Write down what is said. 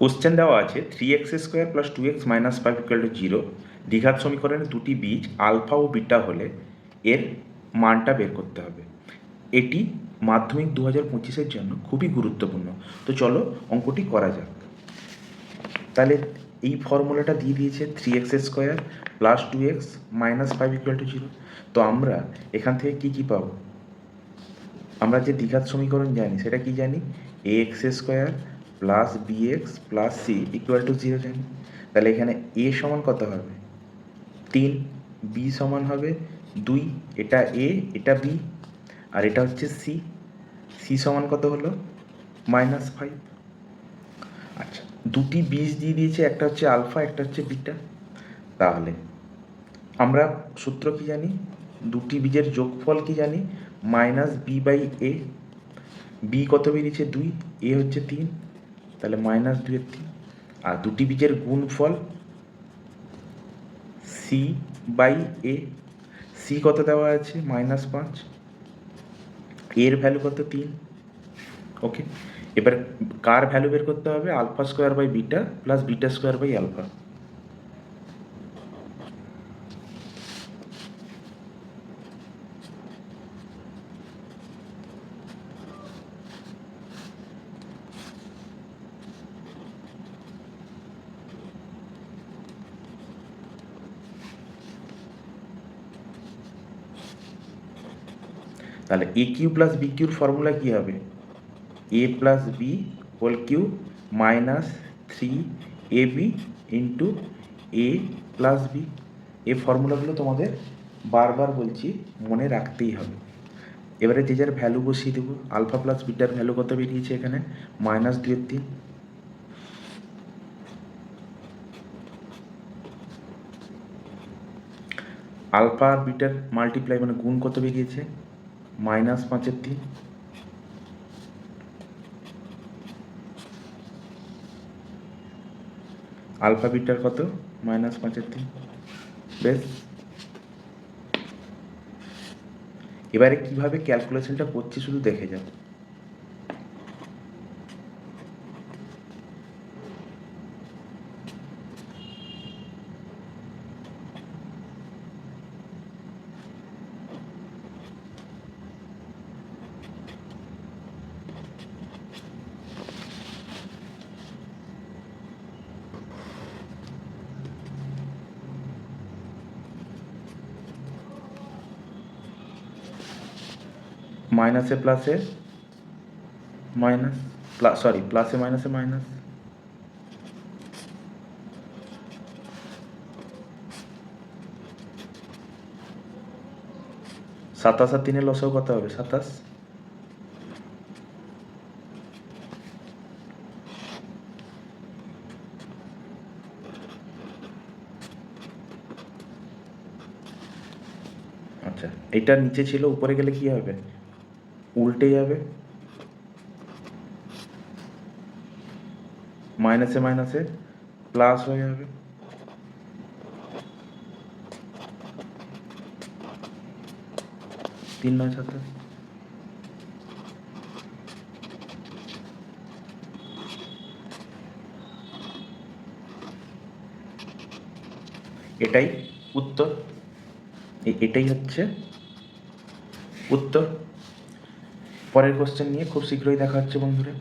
Question দেওয়া আছে three x square plus two x minus five equal to zero দ্বিঘাত সমীকরণে দুটি বীজ আলফা ও বিটা হলে এর মানটা বের করতে হবে। এটি মাধ্যমিক দু হাজার পঁচিশের জন্য খুবই গুরুত্বপূর্ণ। তো চলো অঙ্কটি করা যাক। তাহলে এই ফর্মুলাটা দিয়ে দিয়েছে three x square plus two x minus five equal to zero তো আমরা এখান থেকে কী কী পাবো? আমরা যে দ্বিঘাত সমীকরণ জানি, সেটা কি জানি? A x square plus b x plus c equal to zero জানি তাহলে এখানে এ সমান কত হবে? তিন বি সমান হবে দুই, এটা এ এটা বি আর এটা হচ্ছে সি সি সমান কত হলো? মাইনাস ফাইভ আচ্ছা দুটি বীজ দিয়ে দিয়েছে, একটা হচ্ছে আলফা একটা হচ্ছে বিটা তাহলে আমরা সূত্র কি জানি? দুটি বীজের যোগফল কি জানি? Minus b by a b কত বেরিয়েছে? দুই এ হচ্ছে তিন। তাহলে মাইনাস দুইয়ের তিন। আর দুটি বীজের গুণফল সি বাই এ সি কত দেওয়া আছে? মাইনাস পাঁচ। এর ভ্যালু কত? তিন। ওকে এবার কার ভ্যালু বের করতে হবে? Alpha square by beta plus beta square by alpha তাহলে এ কিউ প্লাস বি কিউর ফর্মুলা কী হবে? A plus b whole cube minus three a b into a plus b এই ফর্মুলাগুলো তোমাদের বারবার বলছি, মনে রাখতেই হবে। এবারে যে যার ভ্যালু বসিয়ে দেবো আলফা প্লাস বিটার ভ্যালু কত বেরিয়েছে এখানে? মাইনাস দুয়ের তিন। আলফা আর বিটার মাল্টিপ্লাই মানে গুণ কত বেরিয়েছে? মাইনাস পাঁচের তিন। আলফা বিটার কত? মাইনাস পাঁচের তিন। বেশ। এবারে কীভাবে ক্যালকুলেশনটা করছি শুধু দেখে যাও। মাইনাসে প্লাসে মাইনাস প্লাস সরি প্লাসে মাইনাসে মাইনাস সাতাশ আর তিনের লসও কত হবে? সাতাশ? আচ্ছা এটা নিচে ছিল, উপরে গেলে কি হবে? উল্টে যাবে। মাইনাসে মাইনাসে প্লাস হয়ে যাবে। তিন নয় সাতাশ এটাই উত্তর। এটাই হচ্ছে উত্তর। পরের কোশ্চেন নিয়ে খুব শীঘ্রই দেখা হচ্ছে বন্ধুরা।